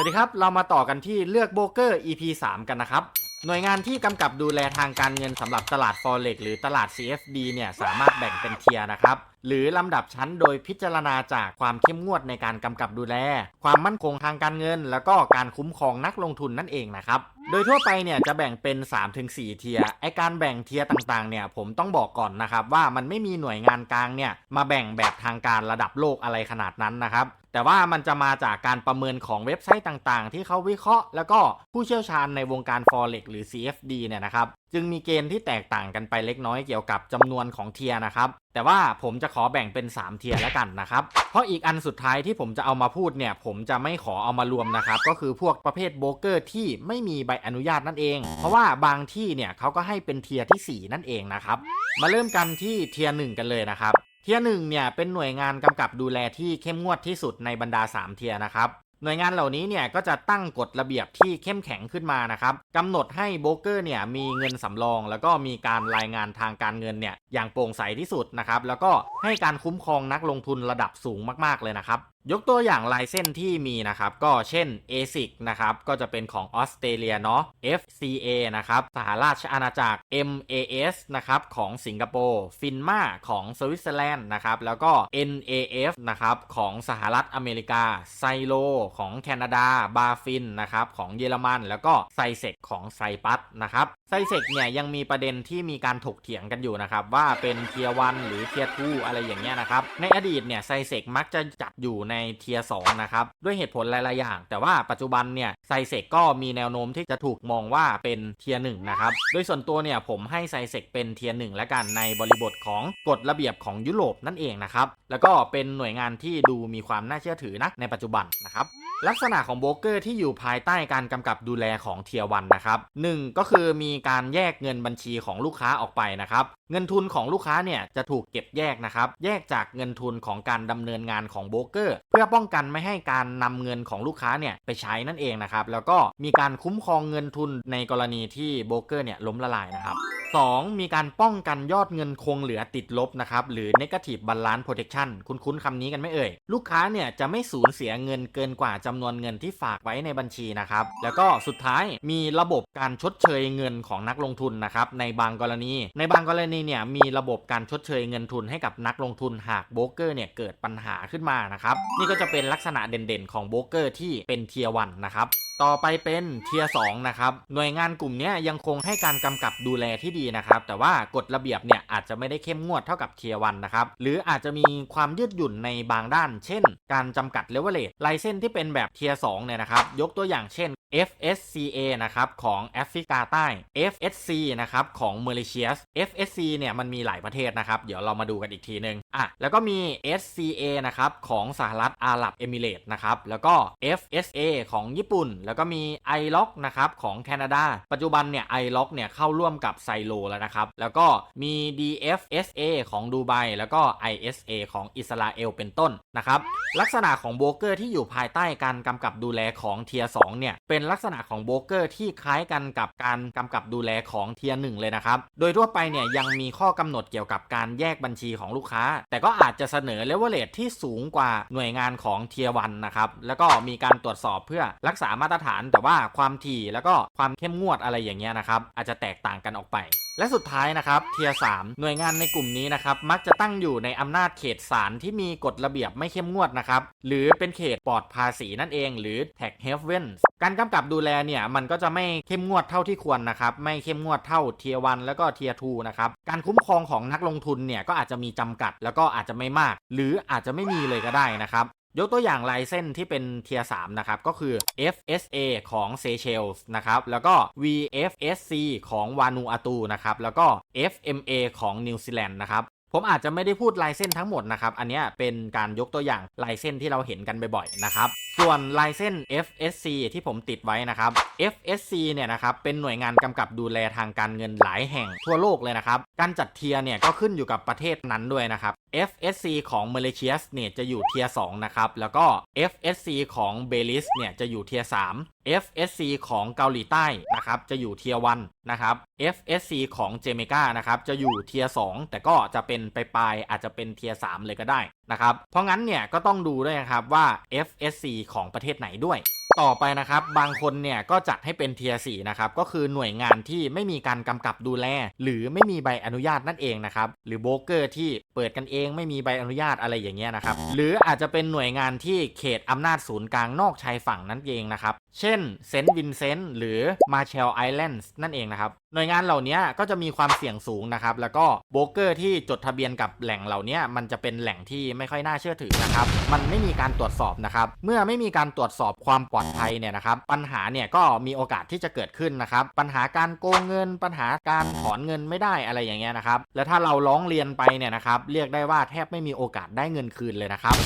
วัสดีครับ เรามาต่อกันที่เลือกโบรกเกอร์ EP 3 กันนะครับ หน่วยงานที่กำกับดูแลทางการเงินสำหรับตลาด Forex หรือตลาด CFD เนี่ยสามารถแบ่งเป็นเทียนะครับ หรือลำดับชั้นโดยพิจารณาจากความเข้มงวดในการกำกับดูแล ความมั่นคงทางการเงิน แล้วก็การคุ้มครองนักลงทุนนั่นเองนะครับ โดยทั่วไปเนี่ยจะแบ่งเป็น 3-4 เทียร์ไอการแบ่งเทียร์ต่างๆเนี่ยผมต้องบอกก่อนนะครับว่ามันไม่มีหน่วยงานกลางเนี่ยมาแบ่งแบบทางการระดับโลกอะไรขนาดนั้นนะครับแต่ว่ามันจะมาจากการประเมินของเว็บไซต์ต่างๆ ที่เขาวิเคราะห์ แล้วก็ผู้เชี่ยวชาญในวงการ Forex หรือ CFD เนี่ยนะครับ จึงมีเกณฑ์ที่แตกต่างกันไปเล็กน้อยเกี่ยวกับจำนวนของเทียนะครับ แต่ว่าผมจะขอแบ่งเป็น 3 เทียแล้วกันนะครับ เพราะอีกอันสุดท้ายที่ผมจะเอามาพูดเนี่ย ผมจะไม่ขอเอามารวมนะครับ ก็คือพวกประเภทโบรกเกอร์ที่ไม่มีใบอนุญาตนั่นเอง เพราะว่าบางที่เนี่ยเขาก็ให้เป็นเทียทีสี่4 นั่นเองนะครับ มาเริ่มกันที่เทียหนึ่งกันเลยนะครับเทียหนึ่งเนี่ยเป็นหน่วยงานกำกับดูแลที่เข้มงวดที่สุดในบรรดา 3 เทียนะครับ หน่วยงานเหล่านี้เนี่ยก็จะตั้งกฎระเบียบที่เข้มแข็งขึ้นมานะครับกำหนดให้โบรกเกอร์เนี่ยมีเงินสำรอง แล้วก็มีการรายงานทางการเงินเนี่ยอย่างโปร่งใสที่สุดนะครับแล้วก็ให้การคุ้มครองนักลงทุนระดับสูงมากๆเลยนะครับ ยกตัวอย่างลายเส้นที่มีนะครับก็เช่น ASIC นะครับก็จะเป็นของออสเตรเลียเนาะ FCA นะครับสหราชอาณาจักร MAS นะครับของสิงคโปร์ฟินมาของสวิตเซอร์แลนด์นะครับแล้วก็ NAF นะครับของสหรัฐอเมริกาไซโลของแคนาดาบาฟินนะครับของเยอรมันแล้วก็ไซเซกของไซปัสนะครับไซเซกเนี่ยยังมีประเด็นที่มีการถกเถียงกันอยู่นะครับว่าเป็นเทียวันหรือเทียทูอะไรอย่างเงี้ยนะครับในอดีตเนี่ยไซเซกมักจะจัดอยู่ในเทียสองนะครับ ด้วยเหตุผลหลาย ๆ อย่าง แต่ว่าปัจจุบันเนี่ยไซเซกก็มีแนวโน้มที่จะถูกมองว่าเป็นเทียหนึ่งนะครับ โดยส่วนตัวเนี่ยผมให้ไซเซกเป็นเทียหนึ่งและกันในบริบทของกฎระเบียบของยุโรปนั่นเองนะครับ แล้วก็เป็นหน่วยงานที่ดูมีความน่าเชื่อถือนะในปัจจุบันนะครับลักษณะของโบรกเกอร์ที่อยู่ภายใต้การกำกับดูแลของเทียวันนะครับหนึ่งก็คือมีการแยกเงินบัญชีของลูกค้าออกไปนะครับ เงินทุนของลูกค้าเนี่ยจะถูกเก็บแยกนะครับ แยกจากเงินทุนของการดำเนินงานของโบรกเกอร์ เพื่อป้องกันไม่ให้การนำเงินของลูกค้าเนี่ยไปใช้นั่นเองนะครับ แล้วก็มีการคุ้มครองเงินทุนในกรณีที่โบรกเกอร์เนี่ยล้มละลายนะครับ 2. มีการป้องกันยอดเงินคงเหลือติดลบนะครับ หรือ negative balance protection คุ้นคำนี้กันไม่เอ่ย ลูกค้าเนี่ยจะไม่สูญเสียเงินเกินกว่าจำนวนเงินที่ฝากไว้ในบัญชีนะครับ แล้วก็สุดท้ายมีระบบการชดเชยเงินของนักลงทุนนะครับในบางกรณี ในบางกรณีเนี่ยมีระบบการชดเชยเงินทุนให้กับนักลงทุนหากโบรกเกอร์เนี่ยเกิดปัญหาขึ้นมานะครับนี่ก็จะเป็นลักษณะเด่นๆ ของโบรกเกอร์ที่เป็นเทียวันนะครับต่อไปเป็นเทียร์สนะครับหน่วยงานกลุ่มนี้ยังคงให้การกำกับดูแลที่ดีนะครับ แต่ว่ากฎระเบียบเนี่ยอาจจะไม่ได้เข้มงวดเท่ากับเทียวันนะครับ หรืออาจจะมีความยืดหยุ่นในบางด้าน เช่น การจำกัดเลเวลเลตไลเส้นที่เป็นแบบเทียร์สเนี่ยนะครับ ยกตัวอย่างเช่น FSCA นะครับของแอฟริกาใต้ FSC นะครับของเมริเชียส FSC เนี่ยมันมีหลายประเทศนะครับ เดี๋ยวเรามาดูกันอีกทีหนึ่งอะแล้วก็มี SCA นะครับของสหรัฐอาหรับเอมิเรต์นะครับแล้วก็ FSA ของญี่ปุ่น แล้วก็มี ILOC นะครับของแคนาดา ปัจจุบันเนี่ย ILOC เนี่ยเข้าร่วมกับไซโลแล้วนะครับ แล้วก็มี DFSA ของดูไบแล้วก็ ISA ของอิสราเอลเป็นต้นนะครับลักษณะของโบรกเกอร์ที่อยู่ภายใต้การกำกับดูแลของเทีย2เนี่ยเป็นลักษณะของโบรกเกอร์ที่คล้ายกันกับการกำกับดูแลของเทียร์หนึ่งเลยนะครับ โดยทั่วไปเนี่ยยังมีข้อกำหนดเกี่ยวกับการแยกบัญชีของลูกค้า แต่ก็อาจจะเสนอเลเวลเลทที่สูงกว่าหน่วยงานของเทียร์วันนะครับ แล้วก็มีการตรวจสอบเพื่อรักษามาตรฐาน แต่ว่าความถี่แล้วก็ความเข้มงวดอะไรอย่างเงี้ยนะครับอาจจะแตกต่างกันออกไป และสุดท้ายนะครับเทีย3หน่วยงานในกลุ่มนี้นะครับมักจะตั้งอยู่ในอำนาจเขตศาลที่มีกฎระเบียบไม่เข้มงวดนะครับหรือเป็นเขตปลอดภาษีนั่นเอง หรือ tax haven การกำกับดูแลเนี่ยมันก็จะไม่เข้มงวดเท่าที่ควรนะครับไม่เข้มงวดเท่าเทียวันแล้วก็เทียทูนะครับการคุ้มครองของนักลงทุนเนี่ยก็อาจจะมีจำกัด แล้วก็อาจจะไม่มาก หรืออาจจะไม่มีเลยก็ได้นะครับ ยกตัวอย่างลายเส้นที่เป็นเทียร์3นะครับ ก็คือ FSA ของเซเชลส์นะครับ แล้วก็ VFSC ของวานูอาตูนะครับ แล้วก็ FMA ของนิวซีแลนด์นะครับ ผมอาจจะไม่ได้พูดลายเส้นทั้งหมดนะครับ อันนี้เป็นการยกตัวอย่างลายเส้นที่เราเห็นกันบ่อยๆนะครับ ส่วนลายเส้น FSC ที่ผมติดไว้นะครับ FSC เนี่ยนะครับ เป็นหน่วยงานกำกับดูแลทางการเงินหลายแห่งทั่วโลกเลยนะครับ การจัดเทียร์เนี่ยก็ขึ้นอยู่กับประเทศนั้นด้วยนะครับ FSC ของเมเลเชียสเนี่ยจะอยู่เทียร์2นะครับ แล้วก็ FSC ของเบลิสเนี่ยจะอยู่เทียร์3 FSC ของเกาหลีใต้นะครับจะอยู่เทียร์1นะครับ FSC ของเจเมกานะครับจะอยู่เทียร์2แต่ก็จะเป็นไปปลายอาจจะเป็นเทียร์3เลยก็ได้นะครับ เพราะงั้นเนี่ยก็ต้องดูด้วยนะครับว่า FSC ของประเทศไหนด้วย ต่อไปนะครับบางคนเนี่ยก็จัดให้เป็นเทียสีนะครับก็คือหน่วยงานที่ไม่มีการกำกับดูแล หรือไม่มีใบอนุญาตนั่นเองนะครับหรือโบรกเกอร์ที่เปิดกันเองไม่มีใบอนุญาตอะไรอย่างเงี้ยนะครับหรืออาจจะเป็นหน่วยงานที่เขตอำนาจศูนย์กลางนอกชายฝั่งนั่นเองนะครับเช่นเซนต์วินเซนต์หรือมาเชลไอแลนด์นั่นเองนะครับ หน่วยงานเหล่านี้ก็จะมีความเสี่ยงสูงนะครับ แล้วก็โบรกเกอร์ที่จดทะเบียนกับแหล่งเหล่านี้มันจะเป็นแหล่งที่ไม่ค่อยน่าเชื่อถือนะครับ มันไม่มีการตรวจสอบนะครับ เมื่อไม่มีการตรวจสอบความปลอดภัยเนี่ยนะครับ ปัญหาเนี่ยก็มีโอกาสที่จะเกิดขึ้นนะครับ ปัญหาการโกงเงิน ปัญหาการถอนเงินไม่ได้อะไรอย่างเงี้ยนะครับ แล้วถ้าเราร้องเรียนไปเนี่ยนะครับ เรียกได้ว่าแทบไม่มีโอกาสได้เงินคืนเลยนะครับ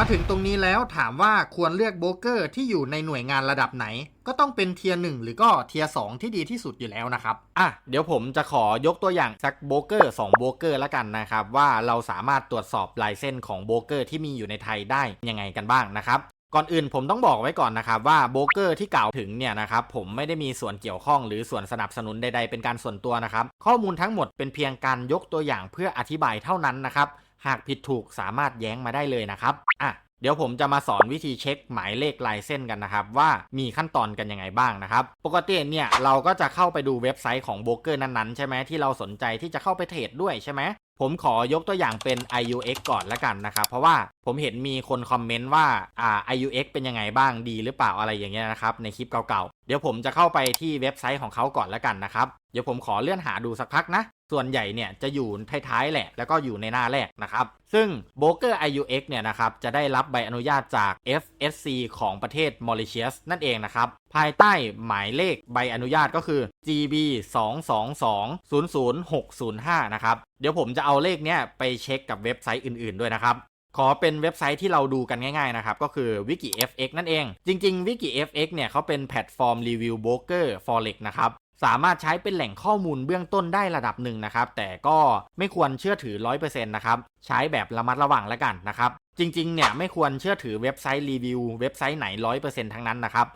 มาถึงตรงนี้แล้วถามว่าควรเลือกโบรกเกอร์ที่อยู่ในหน่วยงานระดับไหน ก็ต้องเป็นเทียร์หนึ่งหรือก็เทียร์สที่ดีที่สุดอยู่แล้วนะครับอะเดี๋ยวผมจะขอยกตัวอย่างสักโบรกเกอร์2โบรกเกอร์ละกันนะครับ ว่าเราสามารถตรวจสอบลายเส้นของโบรกเกอร์ที่มีอยู่ในไทยได้ยังไงกันบ้างนะครับก่อนอื่นผมต้องบอกไว้ก่อนนะครับว่าโบรกเกอร์ที่กล่าวถึงเนี่ยนะครับผมไม่ได้มีส่วนเกี่ยวข้องหรือส่วนสนับสนุนใดๆเป็นการส่วนตัวนะครับ ข้อมูลทั้งหมดเป็นเพียงการยกตัวอย่างเพื่ออธิบายเท่านั้นนะครับ หากผิดถูกสามารถแย้งมาได้เลยนะครับอะเดี๋ยวผมจะมาสอนวิธีเช็คหมายเลขลายเส้นกันนะครับ ว่ามีขั้นตอนกันยังไงบ้างนะครับ ปกติเนี่ยเราก็จะเข้าไปดูเว็บไซต์ของโบรกเกอร์นั้นๆ ใช่ไหมที่เราสนใจที่จะเข้าไปเทรดด้วยใช่ไหมผมขอยกตัวอย่างเป็น IUX ก่อนละกันนะครับ เพราะว่าผมเห็นมีคนคอมเมนต์ว่าอ่า IUX เป็นยังไงบ้างดีหรือเปล่าอะไรอย่างเงี้ยนะครับในคลิปเก่าๆ เดี๋ยวผมจะเข้าไปที่เว็บไซต์ของเขาก่อนละกันนะครับ เดี๋ยวผมขอเลื่อนหาดูสักพักนะ ส่วนใหญ่เนี่ยจะอยู่ท้ายๆแหละ แล้วก็อยู่ในหน้าแรกนะครับ ซึ่งโบรกเกอร์ IUX เนี่ยนะครับจะได้รับใบอนุญาตจาก FSC ของประเทศมอริเชียสนั่นเองนะครับภายใต้หมายเลขใบอนุญาตก็คือ GB 2 2 2 0 0 6 0 5นะครับ เดี๋ยวผมจะเอาเลขเนี้ยไปเช็คกับเว็บไซต์อื่นๆด้วยนะครับ ขอเป็นเว็บไซต์ที่เราดูกันง่ายๆนะครับ ก็คือ WikiFX นั่นเอง จริงๆ WikiFX เนี่ยเขาเป็นแพลตฟอร์มรีวิวโบรกเกอร์ Forex นะครับ สามารถใช้เป็นแหล่งข้อมูลเบื้องต้นได้ระดับหนึ่งนะครับ แต่ก็ไม่ควรเชื่อถือ 100%นะครับ ใช้แบบระมัดระวังแล้วกันนะครับ จริงๆ เนี่ยไม่ควรเชื่อถือเว็บไซต์รีวิวเว็บไซต์ไหน 100%ทั้งนั้นนะครับ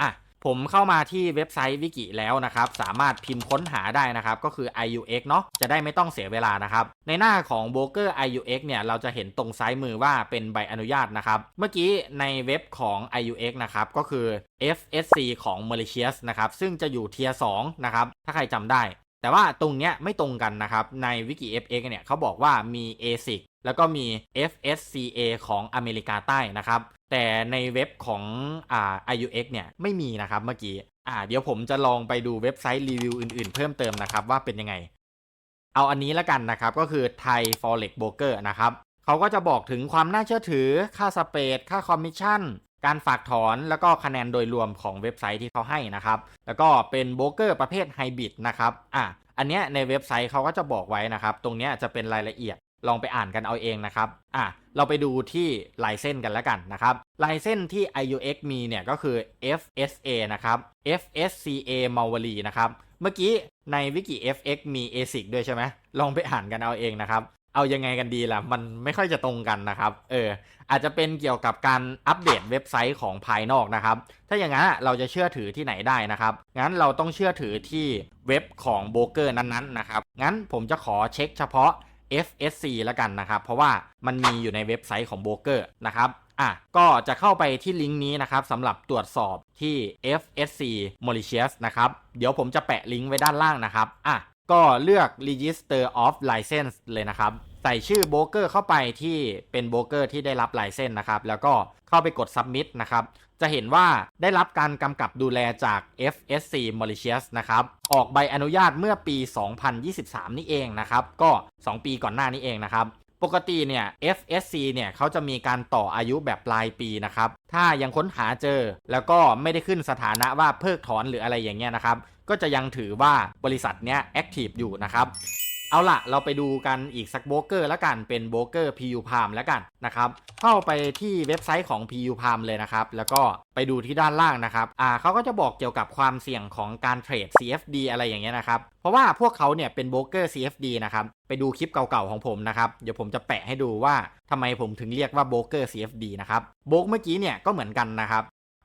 อะ ผมเข้ามาที่เว็บไซต์วิกิแล้วนะครับ สามารถพิมพ์ค้นหาได้นะครับ ก็คือ IUX เนาะจะได้ไม่ต้องเสียเวลานะครับ ในหน้าของโบรกเกอร์ IUX เนี่ย เราจะเห็นตรงซ้ายมือว่าเป็นใบอนุญาตนะครับ เมื่อกี้ในเว็บของ IUX นะครับ ก็คือ FSC ของ Mauritius นะครับ ซึ่งจะอยู่เทียร์2นะครับ ถ้าใครจำได้ แต่ว่าตรงเนี้ยไม่ตรงกันนะครับ ใน WikiFX เนี่ยเขาบอกว่ามี ASIC แล้วก็มี FSCA ของอเมริกาใต้นะครับ แต่ในเว็บของอ่า IUX เนี่ยไม่มีนะครับเมื่อกี้อ่าเดี๋ยวผมจะลองไปดูเว็บไซต์รีวิวอื่นๆ เพิ่มเติมนะครับว่าเป็นยังไง เอาอันนี้ละกันนะครับก็คือ Thai Forex Broker นะครับเขาก็จะบอกถึงความน่าเชื่อถือค่าสเปดค่าคอมมิชชั่นการฝากถอนแล้วก็คะแนนโดยรวมของเว็บไซต์ที่เขาให้นะครับ แล้วก็เป็นโบรกเกอร์ประเภทไฮบริดนะครับ อะ อันเนี้ยในเว็บไซต์เขาก็จะบอกไว้นะครับ ตรงเนี้ยจะเป็นรายละเอียด ลองไปอ่านกันเอาเองนะครับอะเราไปดูที่ลายเส้นกันแล้วกันนะครับลายเส้นที่ IUX มีเนี่ยก็คือ FSA นะครับ FSCA m a w a l i นะครับเมื่อกี้ใน Wiki FX มี ASIC ด้วยใช่ไหมลองไปอ่านกันเอาเองนะครับเอายังไงกันดีล่ะ มันไม่ค่อยจะตรงกันนะครับ เออ อาจจะเป็นเกี่ยวกับการอัปเดตเว็บไซต์ของภายนอกนะครับ ถ้าอย่างนั้นเราจะเชื่อถือที่ไหนได้นะครับ งั้นเราต้องเชื่อถือที่เว็บของโบรกเกอร์นั้นๆนะครับ งั้นผมจะขอเช็คเฉพาะ FSC แล้วกันนะครับ เพราะว่ามันมีอยู่ในเว็บไซต์ของโบรกเกอร์นะครับอะก็จะเข้าไปที่ลิงก์นี้นะครับสำหรับตรวจสอบที่ FSC Mauritius นะครับ เดี๋ยวผมจะแปะลิงก์ไว้ด้านล่างนะครับอะก็เลือก Register of License เลยนะครับ ใส่ชื่อโบรกเกอร์เข้าไปที่เป็นโบรกเกอร์ที่ได้รับลายเส้นนะครับ แล้วก็เข้าไปกด Submit นะครับ จะเห็นว่าได้รับการกำกับดูแลจาก FSC Mauritius นะครับ ออกใบอนุญาตเมื่อปี 2023 นี่เองนะครับ ก็ 2 ปีก่อนหน้านี้เองนะครับ ปกติเนี่ย FSC เนี่ยเขาจะมีการต่ออายุแบบปลายปีนะครับ ถ้ายังค้นหาเจอ แล้วก็ไม่ได้ขึ้นสถานะว่าเพิกถอนหรืออะไรอย่างเงี้ยนะครับ ก็จะยังถือว่าบริษัทเนี้ยแอคทีฟอยู่นะครับ เอาล่ะเราไปดูกันอีกสักโบรกเกอร์แล้วกันเป็นโบรกเกอร์ PU Palm แล้วกันนะครับเข้าไปที่เว็บไซต์ของ PU Palm เลยนะครับ แล้วก็ไปดูที่ด้านล่างนะครับอ่าเขาก็จะบอกเกี่ยวกับความเสี่ยงของการเทรด CFD อะไรอย่างเงี้ยนะครับ เพราะว่าพวกเขาเนี่ยเป็นโบรกเกอร์ CFD นะครับไปดูคลิปเก่าๆของผมนะครับ เดี๋ยวผมจะแปะให้ดูว่าทำไมผมถึงเรียกว่าโบรกเกอร์ CFD นะครับโบรกเมื่อกี้เนี่ยก็เหมือนกันนะครับ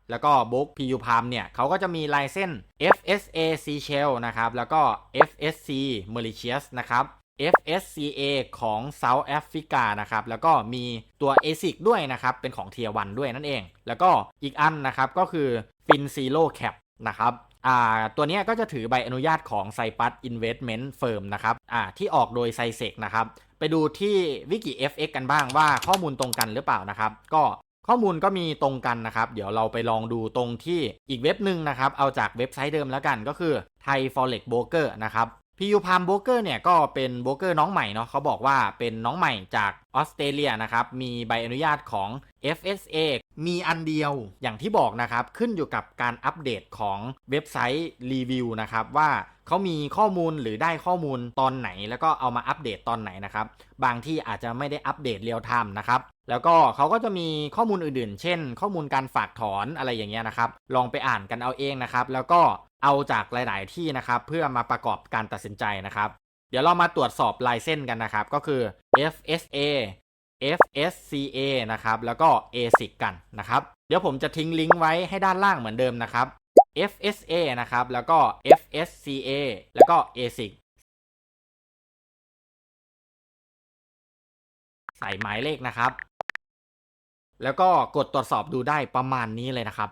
แล้วก็บล็อก PU Palm เนี่ยเขาก็จะมีลายเส้น FSA Seychell นะครับ แล้วก็ FSC Mauritius นะครับ FSCA ของ South Africa นะครับ แล้วก็มีตัว ASIC ด้วยนะครับ เป็นของ Tier 1ด้วยนั่นเอง แล้วก็อีกอันนะครับก็คือ Fin Zero Cap นะครับอ่าตัวนี้ก็จะถือใบอนุญาตของ Cyprus Investment Firm นะครับอ่าที่ออกโดย c y s e c นะครับ ไปดูที่วิกิ FX กันบ้างว่าข้อมูลตรงกันหรือเปล่านะครับ ก็ ข้อมูลก็มีตรงกันนะครับ เดี๋ยวเราไปลองดูตรงที่อีกเว็บหนึ่งนะครับ เอาจากเว็บไซต์เดิมแล้วกันก็คือไทย Forex Broker นะครับ PU Palm Broker เนี่ยก็เป็นโบเกอร์น้องใหม่เนาะเขาบอกว่าเป็นน้องใหม่จากออสเตรเลียนะครับมีใบอนุญาตของ FSA มีอันเดียวอย่างที่บอกนะครับ ขึ้นอยู่กับการอัปเดตของเว็บไซต์รีวิวนะครับว่า เขามีข้อมูลหรือได้ข้อมูลตอนไหน แล้วก็เอามาอัปเดตตอนไหนนะครับ บางที่อาจจะไม่ได้อัปเดตเรียลไทม์นะครับ แล้วก็เขาก็จะมีข้อมูลอื่นๆ เช่น ข้อมูลการฝากถอนอะไรอย่างเงี้ยนะครับ ลองไปอ่านกันเอาเองนะครับ แล้วก็เอาจากหลาย ๆ ที่นะครับ เพื่อมาประกอบการตัดสินใจนะครับ เดี๋ยวเรามาตรวจสอบลายเส้นกันนะครับ ก็คือ FSA FSCA นะครับ แล้วก็ ASIC กันนะครับ เดี๋ยวผมจะทิ้งลิงก์ไว้ให้ด้านล่างเหมือนเดิมนะครับ FSA นะครับ แล้วก็ FSCA แล้วก็ ASIC ใส่หมายเลขนะครับ แล้วก็กดตรวจสอบดูได้ประมาณนี้เลยนะครับ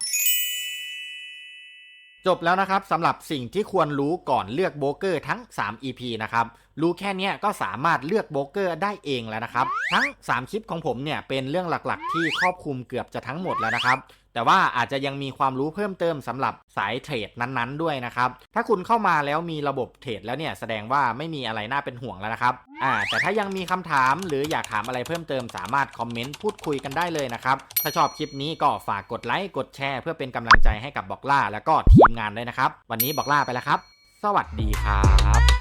จบแล้วนะครับสำหรับสิ่งที่ควรรู้ก่อนเลือกโบรกเกอร์ทั้ง 3 EP นะครับ รู้แค่นี้ก็สามารถเลือกโบรกเกอร์ได้เองแล้วนะครับ ทั้ง 3 คลิปของผมเนี่ยเป็นเรื่องหลักๆ ที่ครอบคลุมเกือบจะทั้งหมดแล้วนะครับ แต่ว่าอาจจะยังมีความรู้เพิ่มเติมสำหรับสายเทรดนั้นๆด้วยนะครับ ถ้าคุณเข้ามาแล้วมีระบบเทรดแล้วเนี่ยแสดงว่าไม่มีอะไรน่าเป็นห่วงแล้วนะครับ อ่า แต่ถ้ายังมีคำถามหรืออยากถามอะไรเพิ่มเติมสามารถคอมเมนต์พูดคุยกันได้เลยนะครับ ถ้าชอบคลิปนี้ก็ฝากกดไลค์กดแชร์เพื่อเป็นกำลังใจให้กับบอกล่า แล้วก็ทีมงานด้วยนะครับ วันนี้บอกล่าไปแล้วครับ สวัสดีครับ